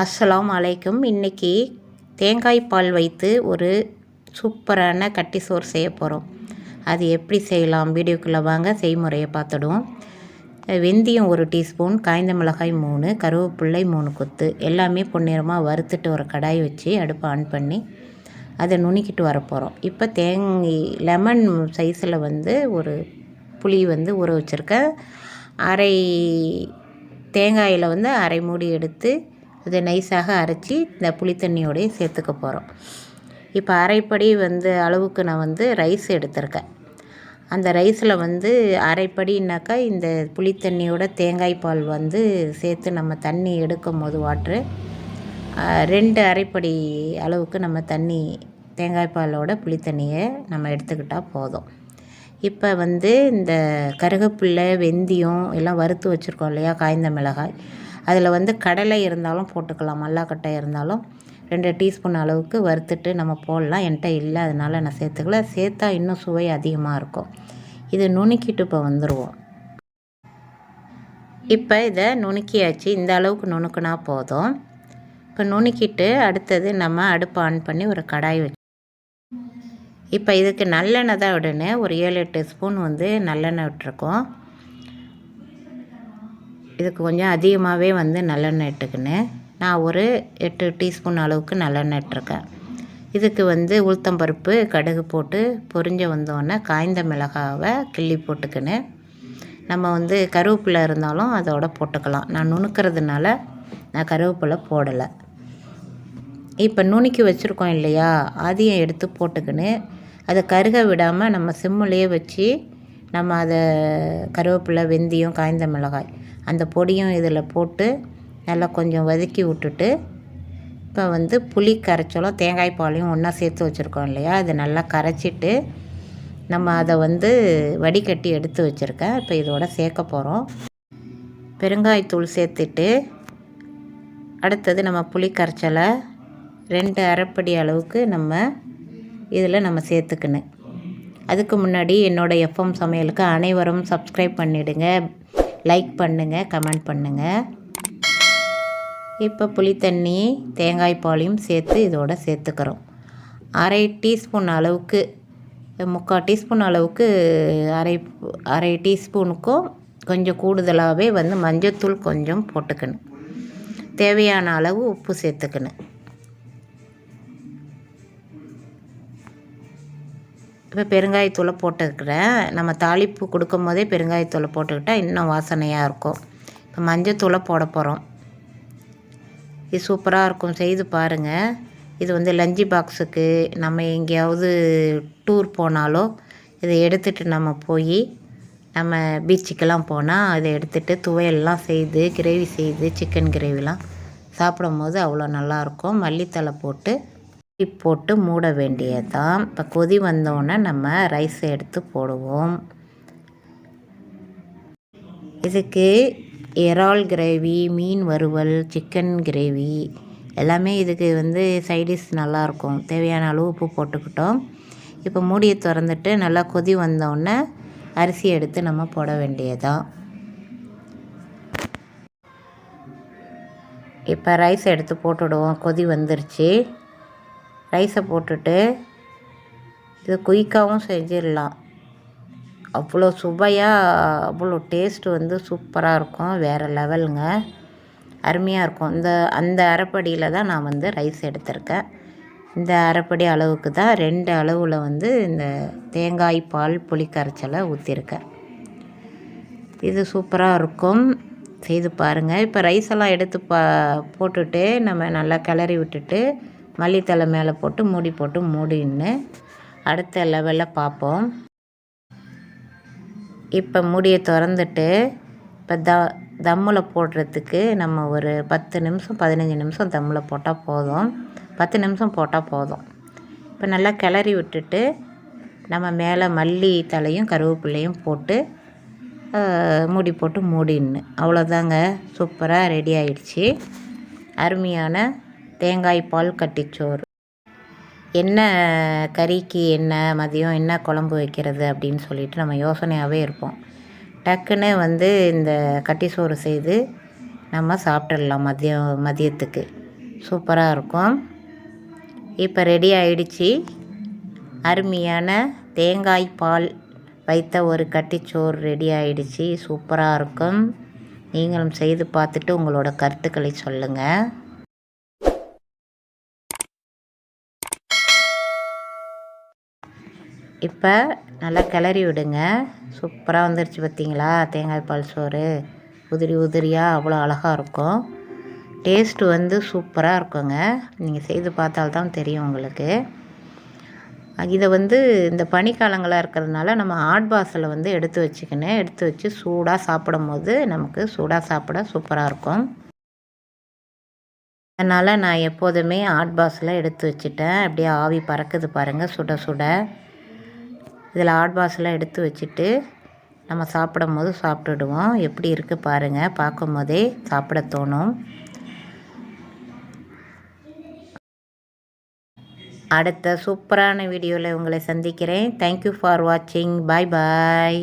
அஸ்ஸலாம் அலைக்கும். இன்றைக்கி தேங்காய் பால் வைத்து ஒரு சூப்பரான கட்டி சோறு செய்ய போகிறோம் அது எப்படி செய்யலாம்? வீடியோக்குள்ளே வாங்க செய்முறையை பார்த்துடுவோம். வெந்தயம் ஒரு டீஸ்பூன் காய்ந்த மிளகாய் மூணு கருவேப்பிள்ளை மூணு கொத்து. எல்லாமே பொன்னிறமாக வறுத்துட்டு ஒரு கடாய் வச்சு அடுப்பை ஆன் பண்ணி அதை நுணுக்கிட்டு வரப்போகிறோம் இப்போ தேங்காய் லெமன் சைஸில் வந்து ஒரு புளி வந்து ஊற வச்சுருக்கேன். அரை தேங்காயில் வந்து அரை மூடி எடுத்து அதை நைஸாக அரைச்சி இந்த புளித்தண்ணியோடய சேர்த்துக்க போகிறோம். இப்போ அரைப்படி வந்து அளவுக்கு நான் வந்து ரைஸ் எடுத்திருக்கேன். அந்த ரைஸில் வந்து அரைப்படினாக்கா இந்த புளித்தண்ணியோட தேங்காய் பால் வந்து சேர்த்து நம்ம தண்ணி எடுக்கும் போது வாட்ரு ரெண்டு அரைப்படி அளவுக்கு நம்ம தண்ணி தேங்காய் பாலோட புளித்தண்ணியை நம்ம எடுத்துக்கிட்டால் போதும். இப்போ வந்து இந்த கருகப்புல்லை வெந்தயம் எல்லாம் வறுத்து வச்சுருக்கோம் இல்லையா காய்ந்த மிளகாய். அதில் வந்து கடலை இருந்தாலும் போட்டுக்கலாம் மல்லாக்கட்டை இருந்தாலும். ரெண்டு டீஸ்பூன் அளவுக்கு வறுத்துட்டு நம்ம போடலாம். என்கிட்ட இல்லை அதனால் நான் சேர்த்துக்கல. சேர்த்தா இன்னும் சுவை அதிகமாக இருக்கும். இது நுணுக்கிட்டு இப்போ வந்துடுவோம் இப்போ இதை நுணுக்கியாச்சு. இந்த அளவுக்கு நுணுக்குனா போதும். இப்போ நுணுக்கிட்டு அடுத்தது நம்ம அடுப்பை ஆன் பண்ணி ஒரு கடாய் வச்சு இப்போ இதுக்கு நல்லெண்ணெய் தான் விடணும். ஒரு ஏழு எட்டு ஸ்பூன் வந்து நல்லெண்ணெய் விட்டுருக்கோம். இதுக்கு கொஞ்சம் அதிகமாகவே வந்து நல்லெண்ணெய் இட்டுக்குன்னு நான் ஒரு எட்டு டீஸ்பூன் அளவுக்கு நல்லெண்ணெய் இட்டிருக்கேன் இதுக்கு வந்து உளுத்தம்பருப்பு கடுகு போட்டு பொரிஞ்ச வந்தோடனே காய்ந்த மிளகாவை கிள்ளி போட்டுக்கின்னு நம்ம வந்து கருவேப்பிலை இருந்தாலும் அதோட போட்டுக்கலாம். நான் நுணுக்கிறதுனால நான் கருவேப்பிலை போடலை. இப்போ நுணுக்கி வச்சுருக்கோம் இல்லையா? அதையும் எடுத்து போட்டுக்கின்னு அதை கருக விடாமல் நம்ம சிம்முலேயே வச்சு நம்ம அதை கருவேப்பிலை வெந்தயம் காய்ந்த மிளகாய் அந்த பொடியும் இதில் போட்டு நல்லா கொஞ்சம் வதக்கி விட்டுட்டு இப்போ வந்து புளி கரைச்சலும் தேங்காய் பாலையும் ஒன்றா சேர்த்து வச்சுருக்கோம் இல்லையா? அதை நல்லா கரைச்சிட்டு நம்ம அதை வந்து வடிகட்டி எடுத்து வச்சுருக்கேன். இப்போ இதோட சேர்க்க போகிறோம் பெருங்காயத்தூள் சேர்த்துட்டு அடுத்தது நம்ம புளி கரைச்சலை ரெண்டு அரைப்படி அளவுக்கு நம்ம இதில் நம்ம சேர்த்துக்கணும். அதுக்கு முன்னாடி என்னோடய எஃப்எம் சமையலுக்கு அனைவரும் சப்ஸ்கிரைப் பண்ணிவிடுங்க லைக் பண்ணுங்கள் கமெண்ட் பண்ணுங்கள் இப்போ புளித்தண்ணி தேங்காய் பாலையும் சேர்த்து இதோட சேர்த்துக்கிறோம். அரை டீஸ்பூன் அளவுக்கு முக்கால் டீஸ்பூன் அளவுக்கு அரை அரை டீஸ்பூனுக்கும் கொஞ்சம் கூடுதலாகவே வந்து மஞ்சத்தூள் கொஞ்சம் போட்டுக்கணும். தேவையான அளவு உப்பு சேர்த்துக்கணும். இப்போ பெருங்காயத்தூளை போட்டுக்கிறேன் நம்ம தாளிப்பு கொடுக்கும் போதே பெருங்காயத்தூளை போட்டுக்கிட்டால் இன்னும் வாசனையாக இருக்கும். இப்போ மஞ்சத்தூளை போட போகிறோம் இது சூப்பராக இருக்கும். செய்து பாருங்கள் இது வந்து லஞ்சி பாக்ஸுக்கு நம்ம எங்கேயாவது டூர் போனாலோ இதை எடுத்துகிட்டு நம்ம போய் நம்ம பீச்சுக்கெல்லாம் போனால் இதை எடுத்துகிட்டு துவையெல்லாம் செய்து கிரேவி செய்து சிக்கன் கிரேவிலாம் சாப்பிடும் போது அவ்வளோ நல்லாயிருக்கும் மல்லித்தலை போட்டு போட்டு மூட வேண்டியது தான் இப்போ கொதி வந்தோடனே நம்ம ரைஸ் எடுத்து போடுவோம். இதுக்கு இறால் கிரேவி மீன் வறுவல் சிக்கன் கிரேவி எல்லாமே இதுக்கு வந்து சைடிஷ் நல்லாயிருக்கும் தேவையான அளவு உப்பு போட்டுக்கிட்டோம். இப்போ மூடியை திறந்துட்டு நல்லா கொதி வந்தோடனே அரிசி எடுத்து நம்ம போட வேண்டியதான் இப்போ ரைஸ் எடுத்து போட்டுவிடுவோம் கொதி வந்துருச்சு. ரைஸை போட்டுட்டு இது குயிக்காகவும் செஞ்சிடலாம். அவ்வளோ சுவையாக அவ்வளோ டேஸ்ட்டு வந்து சூப்பராக இருக்கும். வேறு லெவலுங்க. அருமையாக இருக்கும். இந்த அந்த அரைப்படியில் தான் நான் வந்து ரைஸ் எடுத்திருக்கேன். இந்த அரைப்படி அளவுக்கு தான் ரெண்டு அளவில் வந்து இந்த தேங்காய் பால் புளி கரைச்சலை ஊற்றிருக்கேன் இது சூப்பராக இருக்கும். செய்து பாருங்கள் இப்போ ரைஸ் எல்லாம் எடுத்து பா போட்டுட்டு நம்ம நல்லா கிளறி விட்டுட்டு மல்லித்தலை மேலே போட்டு மூடி போட்டு மூடின்னு அடுத்த லெவலில் பார்ப்போம். இப்போ மூடியை திறந்துட்டு இப்போ த தம்மில் போடுறதுக்கு நம்ம ஒரு பத்து நிமிஷம் பதினஞ்சு நிமிஷம் தம்மில் போட்டால் போதும். பத்து நிமிஷம் போட்டால் போதும். இப்போ நல்லா கிளறி விட்டுட்டு நம்ம மேலே மல்லி தலையும் கருவேப்பிலையும் போட்டு மூடி போட்டு மூடின்னு. அவ்வளோதாங்க சூப்பராக ரெடி ஆயிடுச்சு. அருமையான தேங்காய் பால் கட்டிச்சோறு. என்ன கறிக்கு என்ன மதியம் என்ன குழம்பு வைக்கிறது அப்படின்னு சொல்லிட்டு நம்ம யோசனையாகவே இருப்போம். டக்குன்னு வந்து இந்த கட்டி சோறு செய்து நம்ம சாப்பிட்றலாம் மதியம் மதியத்துக்கு. சூப்பராக இருக்கும். இப்போ ரெடி ஆயிடுச்சு. அருமையான தேங்காய் பால் வைத்த ஒரு கட்டிச்சோறு ரெடி ஆயிடுச்சு. சூப்பராக இருக்கும். நீங்களும் செய்து பார்த்துட்டு உங்களோட கருத்துக்களை சொல்லுங்கள் இப்போ நல்லா கிளறி விடுங்க. சூப்பராக வந்துருச்சு பார்த்தீங்களா தேங்காய் பால் சோறு. உதிரி உதிரியாக அவ்வளோ அழகாக இருக்கும். டேஸ்ட்டு வந்து சூப்பராக இருக்குங்க. நீங்கள் செய்து பார்த்தால்தான் தெரியும் உங்களுக்கு. இதை வந்து இந்த பனிக்காலங்களாக இருக்கிறதுனால நம்ம ஹாட் வந்து எடுத்து வச்சுக்கணும் எடுத்து வச்சு சூடாக சாப்பிடும் போது நமக்கு சூடாக சாப்பிட சூப்பராக இருக்கும். அதனால் நான் எப்போதுமே ஹாட் எடுத்து வச்சுட்டேன். அப்படியே ஆவி பறக்குது பாருங்கள் சுட சுட. இதில் ஹாட் பாக்ஸில் எடுத்து வச்சுட்டு நம்ம சாப்பிடும் போது சாப்பிட்டுடுவோம். எப்படி இருக்குது பாருங்கள் பார்க்கும் போதே சாப்பிட தோணும். அடுத்த சூப்பரான வீடியோவில் உங்களை சந்திக்கிறேன். தேங்க்யூ ஃபார் வாட்சிங் பாய் பாய்